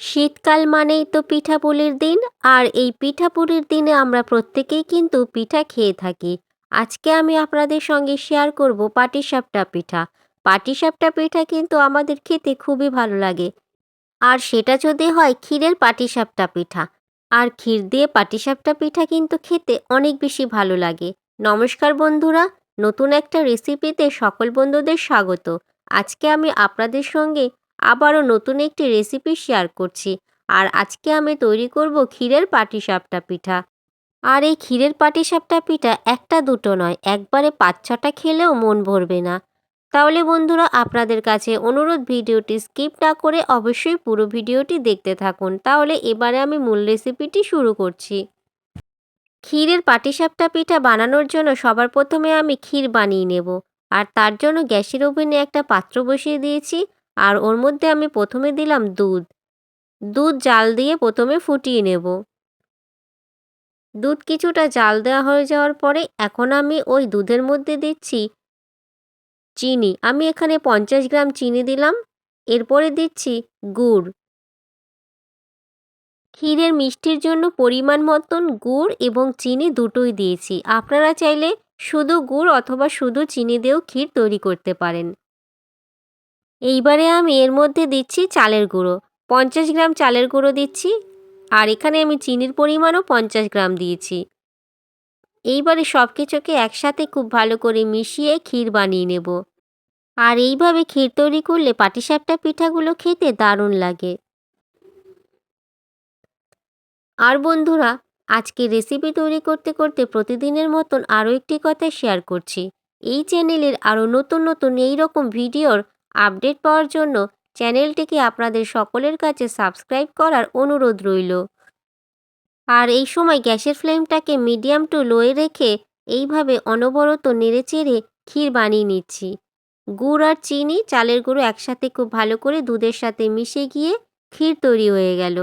শীতকাল মানেই তো পিঠাপুলির দিন, আর এই পিঠাপুলির দিনে আমরা প্রত্যেকেই কিন্তু পিঠা খেয়ে থাকি। আজকে আমি আপনাদের সঙ্গে শেয়ার করব পাটিসাপটা পিঠা। পাটিসাপটা পিঠা কিন্তু আমাদের খেতে খুবই ভালো লাগে। আর সেটা যদি হয় ক্ষীরের পাটিসাপটা পিঠা। আর ক্ষীর দিয়ে পাটিসাপটা পিঠা কিন্তু খেতে অনেক বেশি ভালো লাগে। নমস্কার বন্ধুরা, নতুন একটা রেসিপিতে সকল বন্ধুদের স্বাগত। আজকে আমি আপনাদের সঙ্গে আবারও নতুন একটি রেসিপি শেয়ার করছি। আর আজকে আমি তৈরি করব ক্ষীরের পাটিসাপটা পিঠা। আর এই ক্ষীরের পাটিসাপটা পিঠা একটা দুটো নয়, একবারে পাঁচ ছটা খেলেও মন ভরবে না। তাহলে বন্ধুরা, আপনাদের কাছে অনুরোধ ভিডিওটি স্কিপ না করে অবশ্যই পুরো ভিডিওটি দেখতে থাকুন। তাহলে এবারে আমি মূল রেসিপিটি শুরু করছি। ক্ষীরের পাটিসাপটা পিঠা বানানোর জন্য সবার প্রথমে আমি ক্ষীর বানিয়ে নেব। আর তার জন্য গ্যাসের ওভেনে একটা পাত্র বসিয়ে দিয়েছি। আর ওর মধ্যে আমি প্রথমে দিলাম দুধ। দুধ জাল দিয়ে প্রথমে ফুটিয়ে নেব। দুধ কিছুটা জাল দেওয়া হয়ে যাওয়ার পরে এখন আমি ওই দুধের মধ্যে দিচ্ছি চিনি। আমি এখানে পঞ্চাশ গ্রাম চিনি দিলাম। এরপরে দিচ্ছি গুড়। ক্ষীরের মিষ্টির জন্য পরিমাণ মতন গুড় এবং চিনি দুটোই দিয়েছি। আপনারা চাইলে শুধু গুড় অথবা শুধু চিনি দিয়েও ক্ষীর তৈরি করতে পারেন। এইবারে আমি এর মধ্যে দিচ্ছি চালের গুঁড়ো। পঞ্চাশ গ্রাম চালের গুঁড়ো দিচ্ছি আর এখানে আমি চিনির পরিমাণও পঞ্চাশ গ্রাম দিয়েছি। এইবারে সব কিছুকে একসাথে খুব ভালো করে মিশিয়ে ক্ষীর বানিয়ে নেব। আর এইভাবে ক্ষীর তৈরি করলে পাটিসাপটা পিঠাগুলো খেতে দারুণ লাগে। আর বন্ধুরা আজকে রেসিপি তৈরি করতে করতে প্রতিদিনের মতন আরও একটি কথা শেয়ার করছি। এই চ্যানেলের আরও নতুন নতুন এই রকম ভিডিওর আপডেট পাওয়ার জন্য চ্যানেলটিকে আপনাদের সকলের কাছে সাবস্ক্রাইব করার অনুরোধ রইল। আর এই সময় গ্যাসের ফ্লেমটাকে মিডিয়াম টু লোয়ে রেখে এইভাবে অনবরত নেড়েচেড়ে ক্ষীর বানিয়ে নিচ্ছি। গুড় আর চিনি, চালের গুঁড়ো একসাথে খুব ভালো করে দুধের সাথে মিশে গিয়ে ক্ষীর তৈরি হয়ে গেল।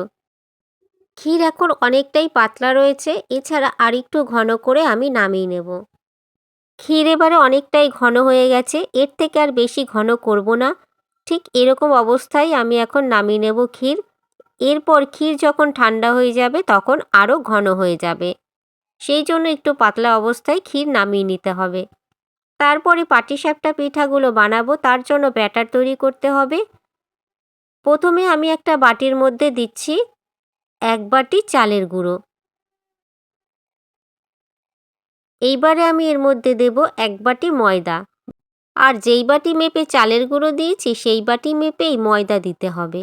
ক্ষীর এখন অনেকটাই পাতলা রয়েছে, এছাড়া আরেকটু ঘন করে আমি নামিয়ে নেব। ক্ষীর এবারে অনেকটাই ঘন হয়ে গেছে, এর থেকে আর বেশি ঘন করব না। ঠিক এরকম অবস্থায় আমি এখন নামিয়ে নেব ক্ষীর। এরপর ক্ষীর যখন ঠান্ডা হয়ে যাবে তখন আরও ঘন হয়ে যাবে। সেই জন্য একটু পাতলা অবস্থায় ক্ষীর নামিয়ে নিতে হবে। তারপরে পাটিসাপটা পিঠাগুলো বানাবো, তার জন্য ব্যাটার তৈরি করতে হবে। প্রথমে আমি একটা বাটির মধ্যে দিচ্ছি এক বাটি চালের গুঁড়ো। এইবারে আমি এর মধ্যে দেব এক বাটি ময়দা। আর যেই বাটি মেপে চালের গুঁড়ো দিয়েছি, সেই বাটি মেপেই ময়দা দিতে হবে।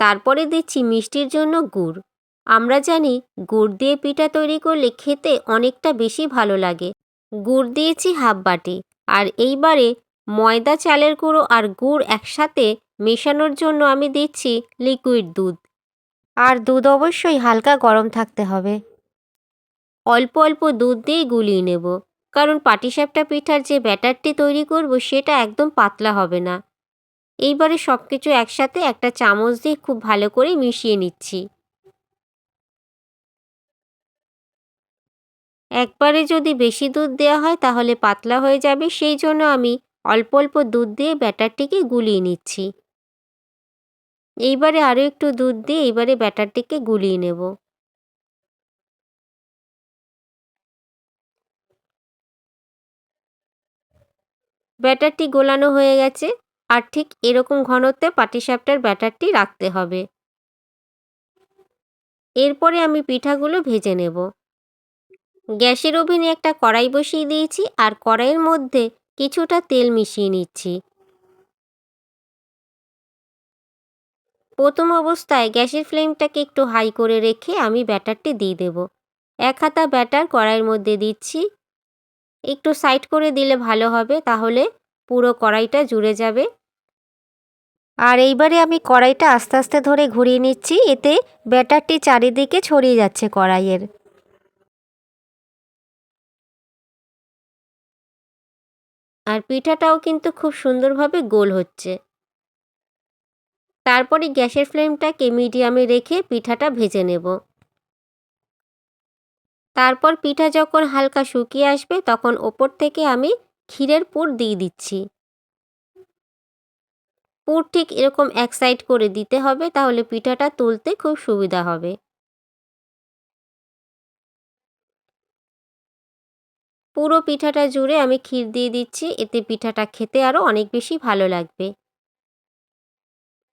তারপরে দিচ্ছি মিষ্টির জন্য গুড়। আমরা জানি, গুড় দিয়ে পিঠা তৈরি করলে খেতে অনেকটা বেশি ভালো লাগে। গুড় দিয়েছি হাফ বাটি। আর এইবারে ময়দা, চালের গুঁড়ো আর গুড় একসাথে মেশানোর জন্য আমি দিচ্ছি লিকুইড দুধ। আর দুধ অবশ্যই হালকা গরম থাকতে হবে। অল্প অল্প দুধ দিয়ে গুলিয়ে নেব। কারণ পাটিসাপটা পিঠার যে ব্যাটারটি তৈরি করব, সেটা একদম পাতলা হবে না। এইবারে সব কিছু একসাথে একটা চামচ দিয়ে খুব ভালো করে মিশিয়ে নিচ্ছি। একবারে যদি বেশি দুধ দেওয়া হয়, তাহলে পাতলা হয়ে যাবে। সেই জন্য আমি অল্প অল্প দুধ দিয়ে ব্যাটারটিকে গুলিয়ে নিচ্ছি। এইবারে আরও একটু দুধ দিয়ে এইবারে ব্যাটারটিকে গুলিয়ে নেব। ব্যাটারটি গোলানো হয়ে গেছে আর ঠিক এরকম ঘনত্বে পাটিসাপটার ব্যাটারটি রাখতে হবে। এরপরে আমি পিঠাগুলো ভেজে নেব। গ্যাসের ওভেনে একটা কড়াই বসিয়ে দিয়েছি আর কড়াইয়ের মধ্যে কিছুটা তেল মিশিয়ে নিচ্ছি। প্রথম অবস্থায় গ্যাসের ফ্লেমটাকে একটু হাই করে রেখে আমি ব্যাটারটি দিয়ে দেব। এক হাতা ব্যাটার কড়াইয়ের মধ্যে দিচ্ছি একটু সাইড করে দিলে ভালো হবে, তাহলে পুরো কড়াইটা জুড়ে যাবে। আর এইবারে আমি কড়াইটা আস্তে আস্তে ধরে ঘুরিয়ে নিচ্ছি, এতে ব্যাটারটি চারিদিকে ছড়িয়ে যাচ্ছে কড়াইয়ের। আর পিঠাটাও কিন্তু খুব সুন্দরভাবে গোল হচ্ছে। তারপরে গ্যাসের ফ্লেমটাকে মিডিয়ামে রেখে পিঠাটা ভেজে নেব। তারপর পিঠা যখন হালকা শুকিয়ে আসবে, তখন ওপর থেকে আমি ক্ষীরের পুর দিয়ে দিচ্ছি। পুর ঠিক এরকম এক সাইড করে দিতে হবে, তাহলে পিঠাটা তুলতে খুব সুবিধা হবে। পুরো পিঠাটা জুড়ে আমি ক্ষীর দিয়ে দিচ্ছি, এতে পিঠাটা খেতে আরও অনেক বেশি ভালো লাগবে।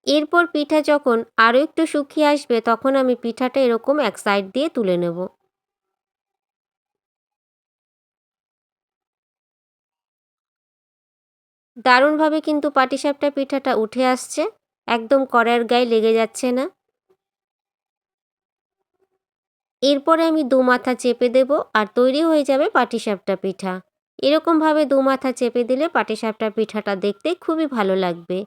এরপর পিঠা যখন আরও একটু শুকিয়ে আসবে, তখন আমি পিঠাটা এরকম এক সাইড দিয়ে তুলে নেব। দারুণভাবে কিন্তু পাটিসাপটা পিঠাটা উঠে আসছে। একদম কড়ার গায়ে লেগে যাচ্ছে না। এরপরে আমি দু মাথা চেপে দেব আর তৈরি হয়ে যাবে পাটিসাপটা পিঠা। এরকমভাবে দু মাথা চেপে দিলে পাটিসাপটা পিঠাটা দেখতে খুবই ভালো লাগবে।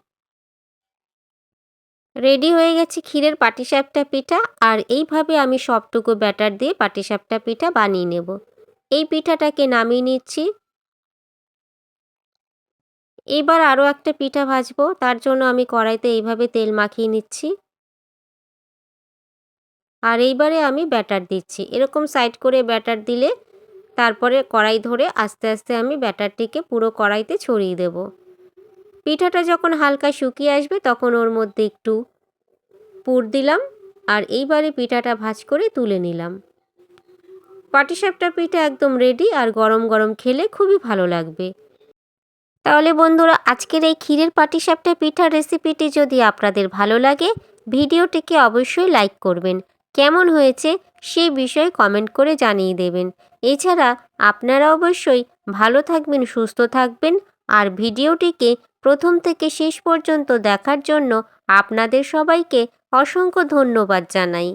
রেডি হয়ে গেছে ক্ষীরের পাটিসাপটা পিঠা আর এইভাবে আমি সবটুকু ব্যাটার দিয়ে পাটিসাপটা পিঠা বানিয়ে নেব। এই পিঠাটাকে নামিয়ে নিচ্ছি। এবার আরও একটা পিঠা ভাজবো, তার জন্য আমি কড়াইতে এইভাবে তেল মাখিয়ে নিচ্ছি। আর এইবারে আমি ব্যাটার দিচ্ছি। এরকম সাইড করে ব্যাটার দিলে তারপরে কড়াই ধরে আস্তে আস্তে আমি ব্যাটারটিকে পুরো কড়াইতে ছড়িয়ে দেব। পিঠাটা যখন হালকা শুকিয়ে আসবে তখন ওর মধ্যে একটু পুর দিলাম আর এইবারে পিঠাটা ভাজ করে তুলে নিলাম। পাটিসাপটা পিঠা একদম রেডি আর গরম গরম খেলে খুবই ভালো লাগবে। তাহলে বন্ধুরা, আজকের এই ক্ষীরের পাটিসাপটা পিঠার রেসিপিটি যদি আপনাদের ভালো লাগে, ভিডিওটিকে অবশ্যই লাইক করবেন। কেমন হয়েছে সে বিষয়ে কমেন্ট করে জানিয়ে দেবেন। এছাড়া আপনারা অবশ্যই ভালো থাকবেন, সুস্থ থাকবেন। আর ভিডিওটিকে প্রথম থেকে শেষ পর্যন্ত দেখার জন্য আপনাদের সবাইকে অসংখ্য ধন্যবাদ জানাই।